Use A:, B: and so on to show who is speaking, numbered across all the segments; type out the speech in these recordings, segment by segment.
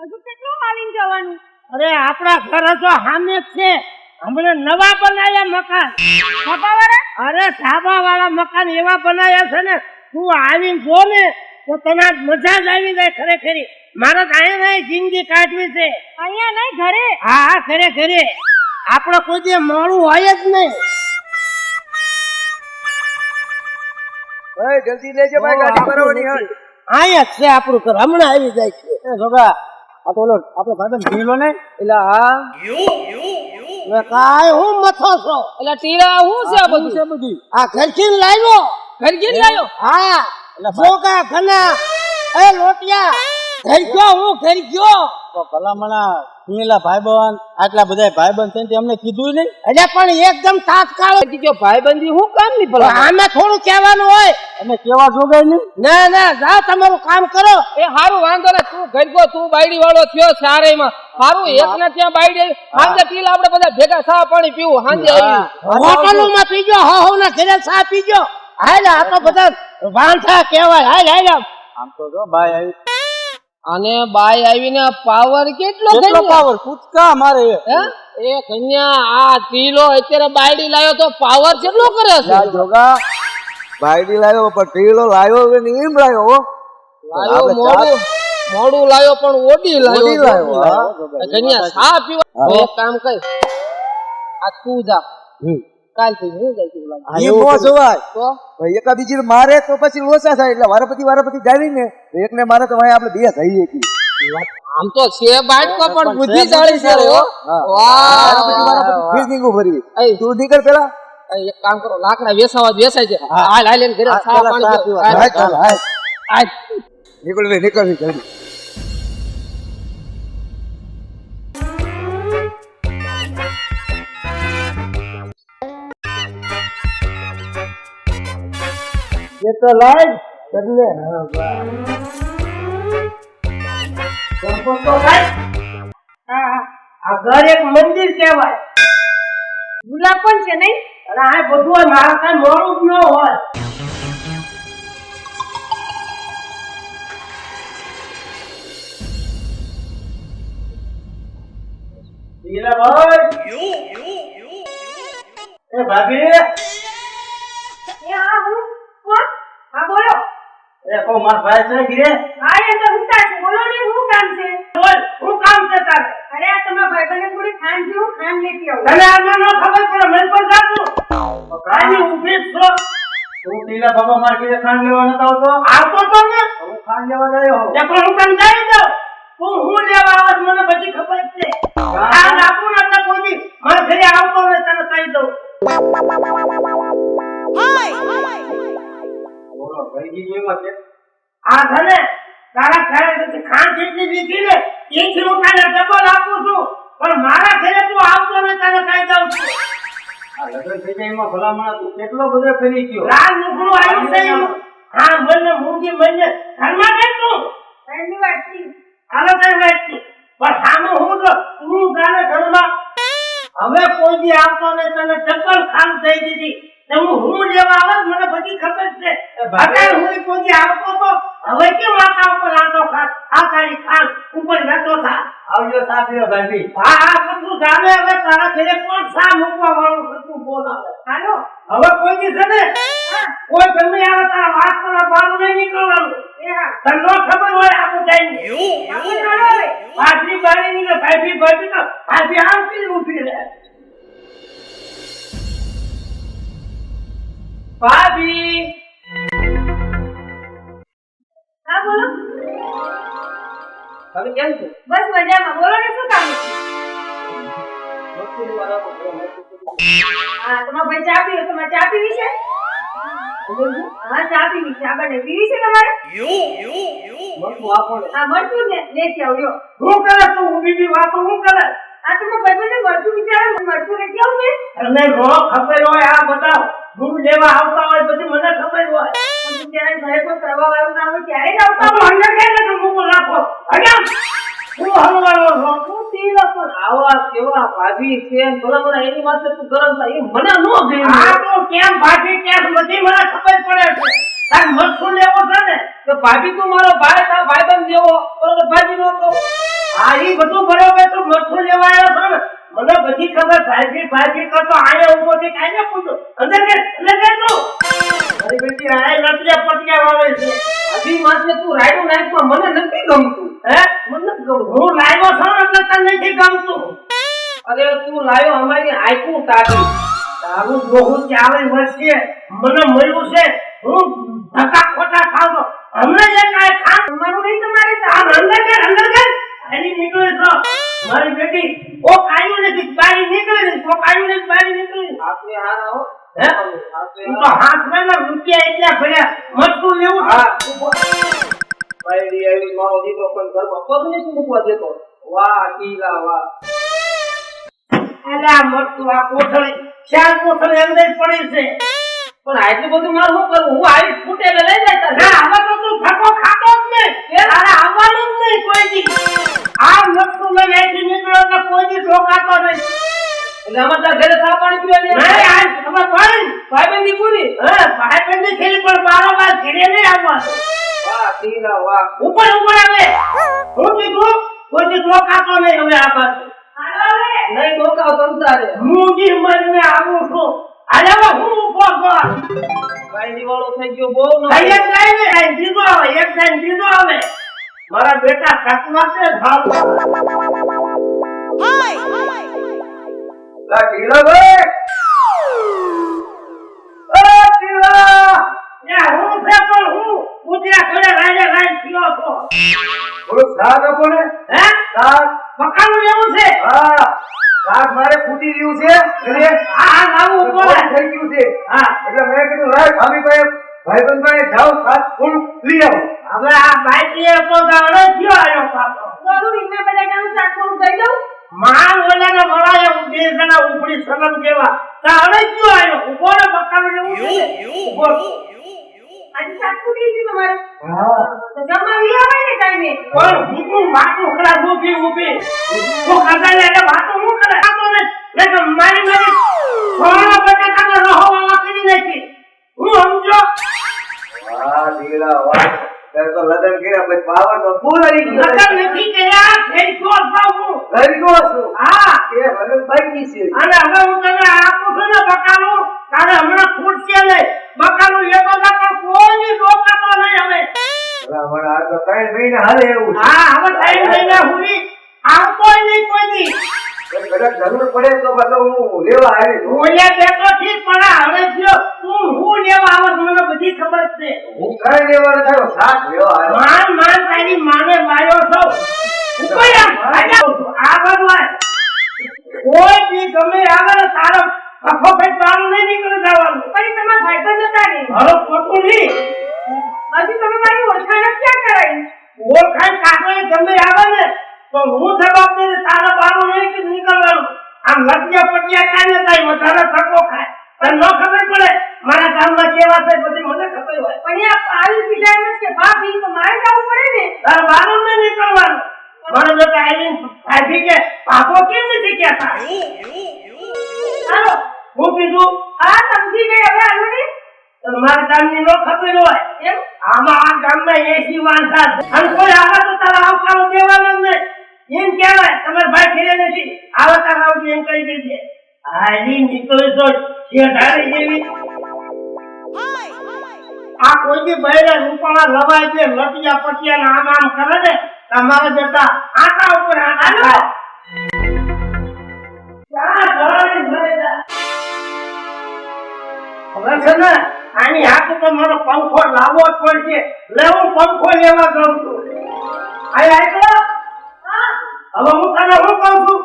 A: હજુ કેટલું હાલીને જવાનું?
B: અરે આપણા ઘર તો સામે જ છે. હમણે નવા બનાવ્યા મકાન.
A: ખબર
B: અરે ધાબા વાળા મકાન એવા બનાવ્યા છે ને તું આવીને જો ને તો તને મજા જ આવી જાય ખરેખરી મારે તો અહીંયા નહીં જિંદગી કાઢવી છે.
A: અહીંયા નહીં ઘરે?
B: હા હા ખરે ખરે આપણે કોઈ દી મોડું હોય જ નહીં.
C: ભાઈ જલ્દી લેજો ભાઈ ગાડી ભરવાની હોય.
B: અહીંયા છે આપણું ઘર. હમણાં આવી જાય છે. એ જોગા આ તો ઓલો આપણો ભાઈબંધ ઢીલો ને?
C: એટલે હા
B: મેં કાય હું મથો છો?
D: એટલે ટીરા હું છે આ બધું?
B: બધી? આ ઘરથી લાવ્યો
D: ઘર લાવ્યો હા.
B: હા જોગા ઘના. એ લોટિયા. ઘર ગયો હું ઘર ગયો
E: તો ભલામણા સુનીલા ભાઈબંધ આટલા બધા ભાઈબંધ છે અમને કીધું નહીં.
B: એટલે પણ એકદમ તાત્કાળ
D: કયો ભાઈબંધી હું કામની ભલા
B: આમે થોડું કહેવાનું હોય.
E: અમે કેવા જોગાય નહીં?
B: ના ના જાઓ તમારું કામ કરો.
D: એ હારું વાંધો ને તું ઘર ગયો તું બાયડી વાળો થયો સારે માં હારું એક ને ત્યાં બાયડી સાંજે પીલ આપણે બધા ભેગા ચા પાણી પીવું સાંજે આવી.
B: હોટલોમાં પીજો હો હો ના ઘરે ચા પીજો. હાલ આ તો બધા વાંધા કહેવાય. હાલ હાલ આમ.
E: આમ તો જો ભાઈ આવી.
D: અને બાય આવીને પાવર કેટલો
E: કેટલો પાવર? કૂદકા મારે?
D: એ કન્યા આ ટીલો અત્યારે બાયડી લાવ્યો તો પાવર કેટલો કરે છે?
C: જોગા. બાયડી લાવ્યો પણ ટીલો લાવ્યો નહીં? એમ લાવ્યો લાવ્યો
D: મોડું મોડું લાવ્યો પણ ઓડી
C: લાવ્યો હા.
D: કન્યા સા પીવા? એક કામ કર. આ તું જા. કાલ થી હું જાય છું.
C: એ નો જોવાય
D: તો?
C: ભાઈ એકા બીજી મારે તો પછી લોસા થાય એટલે વારાપતિ વારાપતિ જાવી ને એકને મારે તો ભાઈ આપણે બે જઈએ છીએ
D: આમ તો છે બાટકો પણ બુદ્ધિશાળી છે હો.
C: હા.
D: વાહ
C: વારાપતિ વારાપતિ ફીર નીકળું ફરી તું નીકળ પેલા.
D: એક કામ કરો લાકડા વેસાવા વેસાય છે. હાલ હાલ એને ઘરે ચા પાણી. હાલ,
C: હાલ, હાલ. નીકળ નીકળ જલ્દી.
B: એ તો લાય હા આ ઘર એક મંદિર કહેવાય.
A: ગુલાબ પણ છે નહીં?
B: અને આ બધું મારા કાંઈ મોડું જ ન હોય. ભાભી.
A: એ હા હું કોણ હા બોલો.
B: એ કહો મારા ભાઈ છે ઘીરે?
A: હા એ તો ઉતા છે. બોલો ને શું કામ છે?
B: બોલ શું કામ છે તારે?
A: અરે આ તમારા ભાઈબંધને થોડી ખાંડ છે હું લેતી આવું.
B: તને આમાં ન ખબર પડે મને પણ જાતું કાની ઊભી છો.
E: તું બાબા માર ખાંડ લેવા નતો આવતો?
B: આવતો તો ને.
E: હું ખાંડ લેવા ગયો
B: તે પણ હું તને જાય દઉં. તું હું લેવા આવત મને બધી ખબર છે. આ રાખું ને એટલે કોઈ દી. મારા ઘરે આવતો ને તને કહી દઉં.
E: એમાં છે.
B: આ તારા ઘરે ખાંડ જેટલી લીધી ને એથી હું તને ડબલ આપું છું. પણ મારા ઘરે તું આવતો ને તને કહી દઉં છું
E: લગ્ન થઈ જાય એમાં ભલામણા તું કેટલો બધો ફેરી ગયો.
B: લાલ નુકડું આવ્યું છે હા મને મૂંગી મને ઘરમાં બેઠ તું.
A: ખાંડની વાત છે.
B: હાલો કઈ વાત નહીં પણ સામે હું તો તું જાણે ઘરમાં. હવે કોઈ દી આવતો ને તને ચક્કર ખામ થઈ દીધી. તો હું હું લેવા આવે મને બધી ખબર છે. અત્યારે હું કોઈ આવતો તો હવે કેમ માતા ઉપર આટો ખાત આ તારી ખાન ઉપર બેઠો થા?
E: આવજો સાથે ભાઈ
B: હા હા પણ તું હવે તારા ઘરે કોણ સા મૂકવા વાળું છે? તું
A: હાલો.
B: હવે કોઈ દી છે ને? કોઈ ગમે આવે તારા વાત કરવા બહાર નહીં નીકળવાનું. તને નો ખબર હોય આખું ટાઈમ
A: આપણે ચાલો હવે
B: ભાભી બારી ની ભાભી ભાભી તો ભાભી આવતી ઊભી રહે. ભાભી.
A: હા બોલો.
D: તમે કેમ છો?
A: બસ મજામાં. બોલો ને શું કામ છે? હા તમારા ભાઈ ચા પીવો? તમારે ચા પીવી છે? હા ચા પીવી છે. આ બને પીવી છે તમારે? હા મળતું ને. લેતી આવજો.
B: હું કરે તું હું બીજી વાતો હું કરે
A: આ તમે ભાઈ મળતું વિચારો. મળતું લેતી આવું ને?
B: નો ખબર હોય આ બધા રૂમ લેવા આવતા હોય પછી મને ખબર હોય.
A: પણ ત્યારે ઘરે કોઈ કરવા વાળું ના હોય ત્યારે જ આવતા
B: તો મને કહે ને કે મૂકો? રાખો. હજામ હું હલવાનો છું?
D: તું ટીલા પણ આવા કેવા ભાભી છે ને ભલામણા એની માથે તું ગરમ થાય. એ મને ન ગમ્યું
B: આ તો કેમ ભાભી મને ખબર પડે છે? તાર લેવો
D: તો ભાભી તું મારો ભાઈ તારો ભાઈબંધ જેવો. બરોબર ભાજી નો તો.
B: આ ઈ બધું બરોબર તો મરખું લેવા આવ્યો છો ને મને બધી ખબર ભાજી ભાજી કરતો આયા ઊભો થી પૂછો. અંદર કે અંદર કે તું. મારી બેટી આયા લટિયા પટિયા વાવે છે.
D: માથે તું રાયડું નાખમાં મને નથી ગમતું.
B: હે?
D: મને નથી ગમતું.
B: હું લાવ્યો છું એટલે તને નથી ગમતું.
D: અરે તું લાયો અમારી આયકું તારી.
B: તારું બહુ ચાલે વર્ષે મને મળ્યું છે. હું ધક્કા ખોટા ખાવ તો હમણાં જે કાંઈ
A: તમારું નહીં તમારે.
B: આમ અંદર કે અંદર કે એની નીકળે તો. મારી બેટી ઓ કાયું ને બારી નીકળે ને ઓ કાયું ને બારી નીકળે
D: આપણે હારા હો?
B: હે તું તો હાથમાં રૂપિયા એટલા ભર્યા મટકું લેવું
D: હા. બાયડી આવી મારો દીકરો પણ ઘરમાં પગ શું મૂકવા દેતો. વાહ કીલા વાહ.
B: અલા મરતું આ કોઠળી ચાર કોઠળી અંદર પડી છે.
D: પણ આટલું બધું મારું શું કરવું? હું આવી ફૂટે લઈ જતા
B: ના હવે તો તું ધક્કો ખાતો જ નહીં. તારે આવવાનું જ નહીં કોઈ દી. આ વસ્તુ લઈને અહીંથી નીકળ્યો એટલે કોઈ દી ઢોકાતો નહીં.
D: એટલે અમારે તારા ઘરે ચા પાણી પીવા દે
B: નહીં આ?
D: ભાઈબંધી પૂરી?
B: હે ભાઈ બંધી ખેલી પણ બારોબાર ઘરે નહીં આવવાનું.
D: વાહ ટીલા વાહ.
B: ઉપર ઉપર આવે. હું કીધું કોઈ દી ઢોકાતો નહીં હવે આ બાજુ.
D: નહીં ડોકાવ તમતારે
B: હું જી મરીને આવું છું. આજે હવે હું ઊભો કર
D: બાયડી વાળો થઈ ગયો બહુ ન
B: એક ને એક દીધો આવે એક ને દીધો આવે. મારા બેટા કટવા છે ભાવ. લા ઢીલા ભાઈ ઓ ઢીલા. યા હું છે પણ હું કૂતરા ઘરે રાડે રાડ થયો છો.
C: થોડું શાક આપો ને.
B: હે? પકાનું લેવું છે?
C: હા. શાક મારે ફૂટી ગયું છે એટલે
B: આ લાવું ઉપર.
C: થઈ ગયું છે.
B: હા
C: એટલે મેં કીધું લાય ભાભી ભાઈ ભાઈબંધ ભાઈ જાઓ શાક થોડું લઈ આવો.
B: હવે આ બાઈક એ તો ગાળે થયો આયો પાછો.
A: થોડું રીંગણા બટાકાનું શાક થોડું દઈ દઉં?
B: ઓલાને વળાયો બે જણા ઉપડી સલમ જેવા તારે ક્યો આયો? ઊભો ને બકાલું લેવું છે. ઊભો
A: આજે તમારે?
C: હા.
A: તો જમવા વી ને ટાઈમે
B: પણ હું વાતું ખરા ઊભી ઊભી હું ખાતા લે એટલે વાતું હું કરે? ખાતો ને લે તો મારી મારી થોડા બટાકાનો રહો વાળા કરી નાખી. હું સમજો?
C: વાહ ઢીલા વાહ. ત્યારે તો લગન કર્યા પછી પાવર તો ફૂલ આવી ગયો.
B: નકર નથી કર્યા ફેર
C: ગયો છું
B: હા.
C: એ લગન બાકી છે.
B: અને હવે હું તને આપું છું ને બકાલું તારે હમણાં ખૂટશે નહીં બકાલું લેતો જા પણ કોઈ રોકાતો નહીં હવે
C: અલા, મને આ તો ત્રણ મહિના હાલે એવું છે
B: હા હવે ત્રણ મહિના સુધી આવતો નહીં કોઈ દી
C: પછી કદાચ જરૂર પડે તો પાછો હું લેવા
B: બેઠો ઠીક પણ હવે જો તું હું લેવા આવસ મને બધી ખબર છે.
C: હું કઈ લેવા નથી આવ્યો શાક લેવા આવ્યો
B: માન માન તારી માને વાયો છો ઉપર આમ, આજા આવું છું. આ બાજુ આય. કોઈ બી ગમે આવે ને તારો કફો કઈ તારું નહીં નીકળી જવાનું
A: પછી તમારા ભાઈબંધ હતા ને
B: હવે ખોટું નહીં
A: હજી તમે મારી ઓળખાણ જ ક્યાં કરાઈ
B: ઓળખાણ કાગળ ગમે આવે ને તો હું જવાબદારી તારા બારું નહીં કે નીકળવાનું આમ પડ્યા પટિયા થાય વધારે થકો ખાય. તને ન ખબર પડે? મારા ગામમાં કેવા છે બધી મને ખબર હોય.
A: પણ એ આવી સીધા એમ કે કે ઈ તો મારે જવું પડે ને.
B: તાર બારું ને નીકળવાનું. મારો બેટા આવીને ભાભી કે પાપો કેમ નથી કહેતા?
A: હાલો
B: હું કીધું
A: આ સમજી ગઈ હવે હાલો ને
B: તને મારા ગામની ન ખબર હોય.
A: એમ?
B: આમાં આ ગામમાં એસી માણસા. અને કોઈ આવા તો તારા આવકારો દેવાના જ નહીં. એમ કહેવાય તમારા ભાઈ ફેરે નથી. આવે તારા એમ કહી દેજે હાલી નીકળી તો જેવી આ કોઈ બી બહેરા રૂપાળા લવાય છે લટિયા પટિયા આમ આમ કરે ને તમારા જતા આટા ઉપર આટા? હવે છે ને આની હાથ તો મારો પંખો લાવવો જ પડશે. લે હું પંખો લેવા છું. આય આય. હવે હું તને શું કહું છું?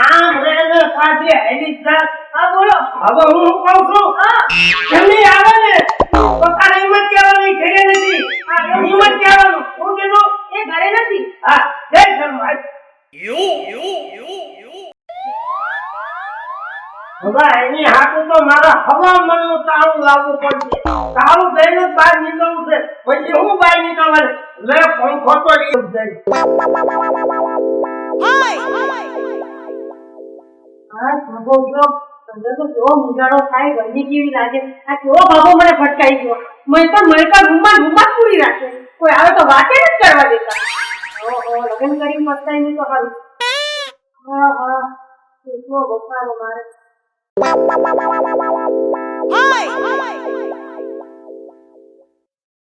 B: આમ રે ને સાથે હેડી જાત
A: હા બોલો.
B: હવે હું શું કહું છું? એમની આવે ને તો હિંમત કહેવાની ઘરે નથી. હિંમત કહેવાનું. હું કીધું
A: એ ઘરે નથી.
B: હા જય શર્મા હવે એની હાથું તો મારા હવામાનનું તાળું લાવવું પડશે. તાળું ને બહાર નીકળવું છે. પછી હું બહાર નીકળવાનું? લે પંખો તો જાય.
A: હા ભાગો જો અંદર તો કેવો મુજાડો થાય, ગરમી કેવી લાગે? આ કેવો બાબો મને ફટકાઈ ગયો. મેં તો મેં ગુમા પૂરી રાખે. કોઈ હવે તો વાતે જ કરવા દેતા. ઓહો, લગ્ન કરી પસ્તાઈ તો સારું હા હા. કેટલો બફારો મારે.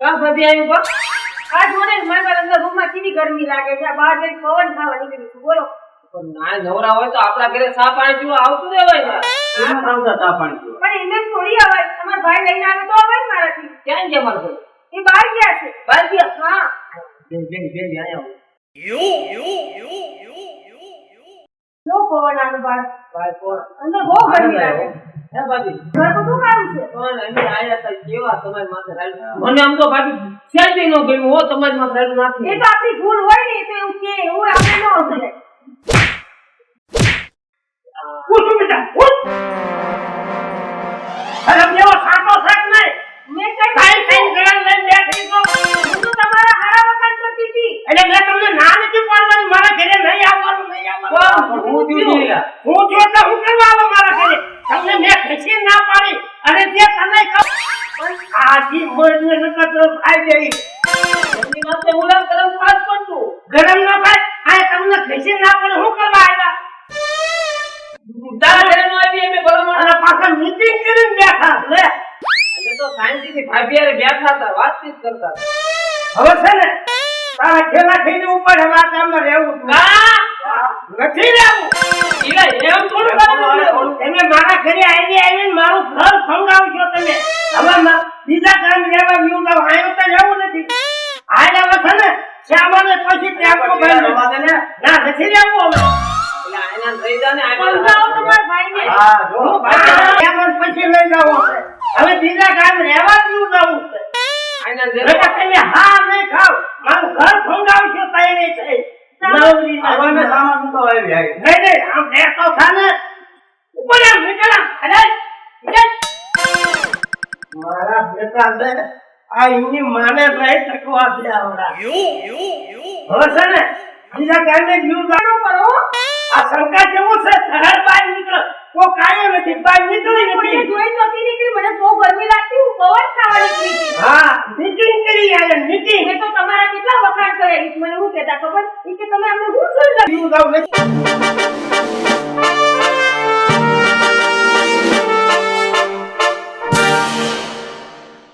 D: કા ભાભી આવ્યું બા
A: આ જોને ને મારા રૂમમાં કેવી ગરમી લાગે છે. બહાર જઈ પવન ખાવા નીકળી છું. બોલો.
D: ના નવરા હોય તો આપણા ઘરે સા પાણી પીવા આવતું રહેવાય ને.
B: આવતા ચા પાણી પીવા.
A: પણ એને થોડી અવાજ. તમારા ભાઈ લઈને આવે તો અવાજ મારાથી.
D: ક્યાં ગયા મારા ભાઈ?
A: એ બહાર ગયા છે.
D: બહાર ગયા?
A: હા.
D: બેન બેન બેન આયા આવો.
A: નો પવન આનું બહાર
D: ભાઈ કોણ?
A: અંદર બહુ ગરમી લાગે.
D: હે. ભાભી?
A: ઘર તો શું કામ છે?
D: પણ અમે આયા તા કેવા? તમારી માથે રાડ્યું. મને આમ તો ભાભી સહેજે નો ગયું હો તમારી માથે
A: એ તો આપણી ભૂલ હોય ને તો એવું કે એવું આપણે ન કઈ
B: કાંઈ કાંઈ.
A: હું
B: મેં તમને ના પાડી. અને તે તને કહું. આજી મોરને નકર તો ખાઈ જઈ.
D: કરમ ખાસ પણ
B: ગરમ ન થાય આ તમને ખસી ના પણ હું કરવા આવ્યા?
D: તારા ઘરે નો આવી અમે ભલામણ.
B: અને પાછા મીટિંગ કરીને બેઠા લે
D: એટલે તો શાંતિથી ભાભી હારે બેઠા હતા વાતચીત કરતા
B: હવે છે ને તારા ખેલા થઈને ઉપર હવે આ ગામમાં રહેવું ના!
D: કા
B: નથી રહેવું.
D: ઈલા એમ થોડું કરવાનું?
B: તમે મારા ઘરે આવી આવીને મારું ઘર સંગાવજો તમે. હવે બીજા ગામ રહેવા મ્યુ જાવ આવ્યો તો રહેવું નથી. આયા હવે છે ને શ્યામાને પછી ટેમ્પો ભાઈ ના નથી હવે
D: લઈ જા ને આયના
A: સમજાવો તમારા ભાઈને.
B: હા જો શ્યામાને પછી લઈ જાવ આપણે. હવે બીજા ગામ રહેવા જવું છે
D: જેવા
B: તમે હા નહીં ખાવ. મારું ઘર ફંગાવશો નહીં થઈ. નવરીના નહીં નહીં આમ બેસો થા ઉપર આમ નીકળ. મારા બેટા ને આ એની માને રહી શકવા દે આવડા. હો છે ને બીજા ગામે જીવ જાણો કરો આ શંકા કેવો છે? સરળ બહાર નીકળ કો કાયો નથી બહાર નીકળી નથી.
A: જોઈ નહોતી નીકળી મને બહુ ગરમી લાગતી હું પવન ખાવા નીકળી
B: હા મીટિંગ કરી આયા મીટિંગ
A: એ તો તમારા કેટલા વખાણ કરે ઈ મને શું કહેતા ખબર? ઈ કે તમે અમને શું જોઈ
B: જીવ જાવ નથી.